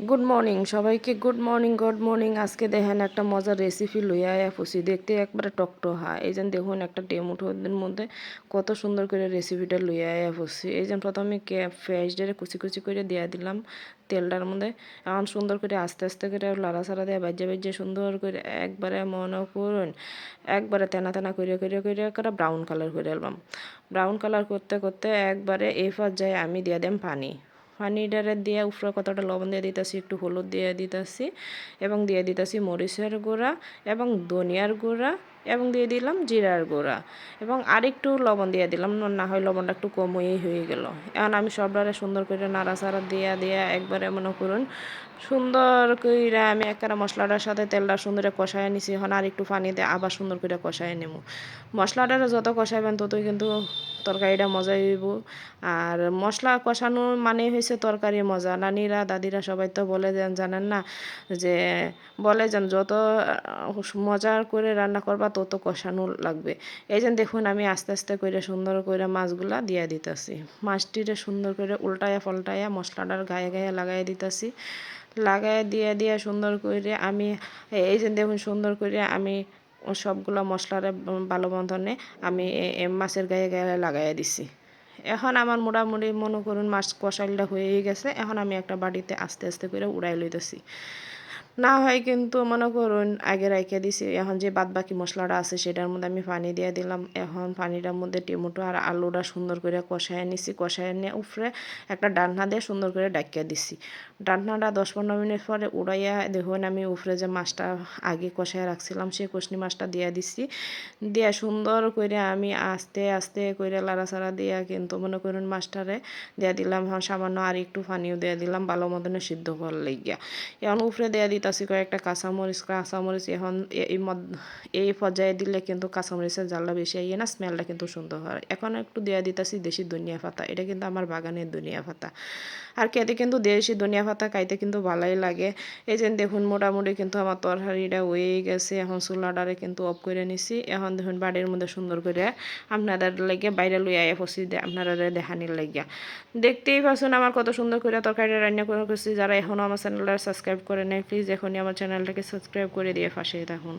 Good morning সবাইকে good morning good morning আজকে দেখেন একটা মজার রেসিপি লইয়া আয়া ফুসি। দেখতে একবারে টকটো হয় এই যেন দেখুন একটা টেমুটোদের মধ্যে কত সুন্দর করে রেসিপিটা লইয়া আয়া ফুসি। এই যেন প্রথমে কে ডেরে কুচি কুচি করে দিয়া দিলাম তেলটার মধ্যে। এখন সুন্দর করে আস্তে আস্তে করে লাড়া সাড়া দিয়ে বাজ্যা বাজ্যা সুন্দর করে একবারে মনে করুন, একবারে তেনা তেনা করে করে করে করে ব্রাউন কালার করে এলাম ব্রাউন কালার করতে করতে একবারে এই পর্যায়ে আমি দিয়ে দিলাম পানি। পানিটারে দিয়ে উপরে কতটা লবণ দিয়ে দিতেছি, একটু হলুদ দিয়ে দিতেছি এবং দিয়ে দিতেছি মরিচের গুঁড়া এবং ধনিয়ার গুঁড়া এবং দিয়ে দিলাম জিরার গুঁড়া এবং আরেকটু লবণ দিয়ে দিলাম, না হয় লবণটা একটু কম হয়েই হয়ে গেল। এখন আমি সবটারে সুন্দর করে নাড়াচাড়া দিয়া দিয়া একবারে মনে করুন সুন্দর করে আমি একটা মশলাটার সাথে তেলটা সুন্দর কষায় নিছি, এখন আর একটু পানি দিয়ে আবার সুন্দর করে কষায় নেব মশলাটা যত কষাইবেন ততই কিন্তু তরকারিটা মজাই হইব। আর মশলা কষানো মানে হয়েছে তরকারি মজা। নানিরা, দাদিরা সবাই তো বলে দেন, জানেন না? যে বলে যেন যত মজার করে রান্না করবা তত কষানো লাগবে। এই যে দেখুন, আমি আস্তে আস্তে করে সুন্দর করে মাছগুলা দিয়ে দিতেছি। মাছটিরে সুন্দর করে উল্টায়া ফল্টায়া মশলাটার গায়ে গায়ে লাগাই দিতেছি। লাগাই দিয়ে দিয়ে সুন্দর করে আমি, এই যে দেখুন, সুন্দর করে আমি সবগুলো মশলার ভালো বন্ধনে আমি মাছের গায়ে গায়ে লাগাই দিছি। এখন আমার মোটামুটি মনে করুন মাছ কষাইলটা হয়েই গেছে। এখন আমি একটা বাটিতে আস্তে আস্তে করে উড়াই লইতেছি। না হয় কিন্তু মনে করুন আগে রাইখে দিছি, এখন যে বাদ বাকি মশলাটা আছে সেটার মধ্যে আমি পানি দিয়ে দিলাম। এখন পানিটার মধ্যে টমেটো আর আলুটা সুন্দর করে কষায় নিছি, কষায় নিয়ে উপরে একটা ডান্না দিয়ে সুন্দর করে ডাকিয়ে দিছি। ডান্নাটা দশ পনেরো মিনিট পরে উড়াইয়া দেখুন আমি উপরে যে মাছটা আগে কষায় রাখছিলাম, সেই কষনি মাছটা দিয়ে দিছি। দিয়ে সুন্দর করে আমি আস্তে আস্তে করে লাড়াচাড়া দিয়া কিন্তু মনে করুন মাছটারে দিয়ে দিলাম। এখন সামান্য আর একটু পানিও দিয়ে দিলাম, ভালো মতনে সিদ্ধ করার লেগিয়া। এখন উপরে দিয়ে দিতে দিতেছি কয়েকটা কাঁচামরিচ কাঁচামরিচ এখন এই এই পর্যায়ে দিলে কিন্তু কাঁচামরিচের জালটা বেশি আইয়ে না স্মেলটা কিন্তু সুন্দর হয়। এখন একটু দেওয়া দিতেছি দেশি দুনিয়া পাতা, এটা কিন্তু আমার বাগানের দুনিয়া পাতা। আর খেতে কিন্তু দেশি দুনিয়া পাতা খাইতে কিন্তু ভালোই লাগে। এই যে দেখুন, মোটামুটি কিন্তু আমার তরকারিটা হয়ে গেছে, এখন চুলাটারে কিন্তু অফ করে নিছি। এখন দেখুন, বাড়ির মধ্যে সুন্দর করে আপনাদের লেগে বাইরে লই আয়া ফসি আপনারা দেখানির লাগিয়া। দেখতেই পাচ্ছেন আমার কত সুন্দর করে তরকারিটা রান্না করে করছি যারা এখনও আমার চ্যানেলটা সাবস্ক্রাইব করে নেয় প্লিজ এখনই আমার চ্যানেলটাকে সাবস্ক্রাইব করে দিয়ে পাশে থাকুন।